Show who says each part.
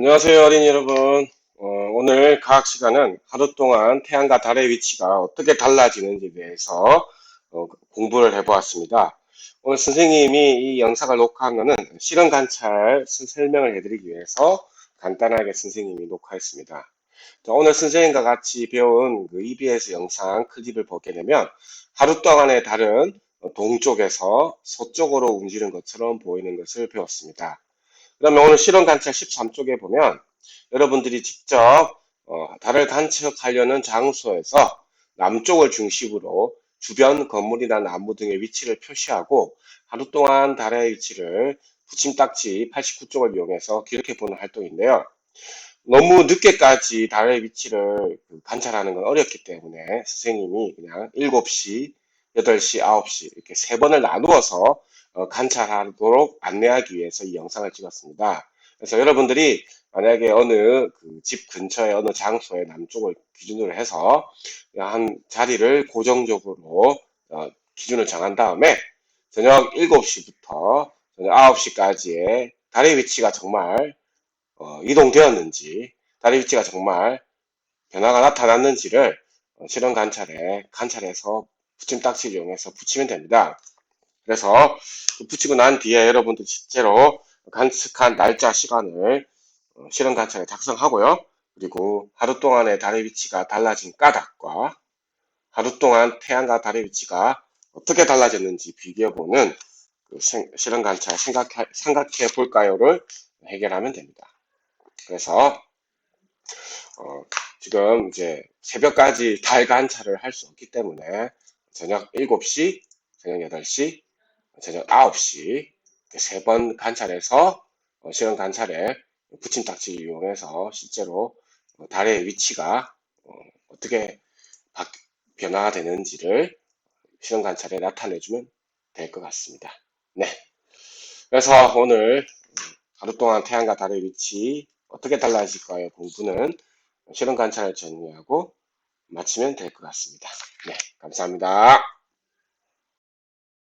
Speaker 1: 안녕하세요 어린이 여러분. 어, 오늘 과학 시간은 하루 동안 태양과 달의 위치가 어떻게 달라지는지에 대해서 어, 공부를 해보았습니다. 오늘 선생님이 이 영상을 녹화한 것은 실험 관찰 설명을 해드리기 위해서 간단하게 선생님이 녹화했습니다. 자, 오늘 선생님과 같이 배운 그 EBS 영상 클립을 보게 되면 하루 동안의 달은 동쪽에서 서쪽으로 움직이는 것처럼 보이는 것을 배웠습니다 그 다음에 오늘 실험 관찰 13쪽에 보면 여러분들이 직접 어, 달을 관측하려는 장소에서 남쪽을 중심으로 주변 건물이나 나무 등의 위치를 표시하고 하루 동안 달의 위치를 붙임딱지 89쪽을 이용해서 기록해 보는 활동인데요. 너무 늦게까지 달의 위치를 그 관찰하는 건 어렵기 때문에 선생님이 그냥 7시, 8시, 9시 이렇게 세 번을 나누어서 어, 관찰하도록 안내하기 위해서 이 영상을 찍었습니다. 그래서 여러분들이 만약에 어느 그 집 근처에 어느 장소의 남쪽을 기준으로 해서 한 자리를 고정적으로 어, 기준을 정한 다음에 저녁 7시부터 저녁 9시까지의 달의 위치가 정말 어, 이동되었는지 달의 위치가 정말 변화가 나타났는지를 어, 실험 관찰에 관찰해서 붙임 딱지를 이용해서 붙이면 됩니다. 그래서 붙이고 난 뒤에 여러분들 실제로 관측한 날짜 시간을 어, 실험 관찰에 작성하고요. 그리고 하루 동안의 달의 위치가 달라진 까닭과 하루 동안 태양과 달의 위치가 어떻게 달라졌는지 비교해보는 그 실험 관찰 생각해, 생각해 볼까요를 해결하면 됩니다. 그래서 어, 지금 이제 새벽까지 달 관찰을 할 수 없기 때문에 저녁 7시, 저녁 8시, 저녁 9시 세 번 관찰해서 어, 실험 관찰에 붙임딱지 이용해서 실제로 어, 달의 위치가 어, 떻게 변화가 되는지를 실험 관찰에 나타내주면 될 것 같습니다. 네. 그래서 오늘 하루 동안 태양과 달의 위치 어떻게 달라질까요? 공부는 실험 관찰을 정리하고 마치면 될 것 같습니다. 네. 감사합니다.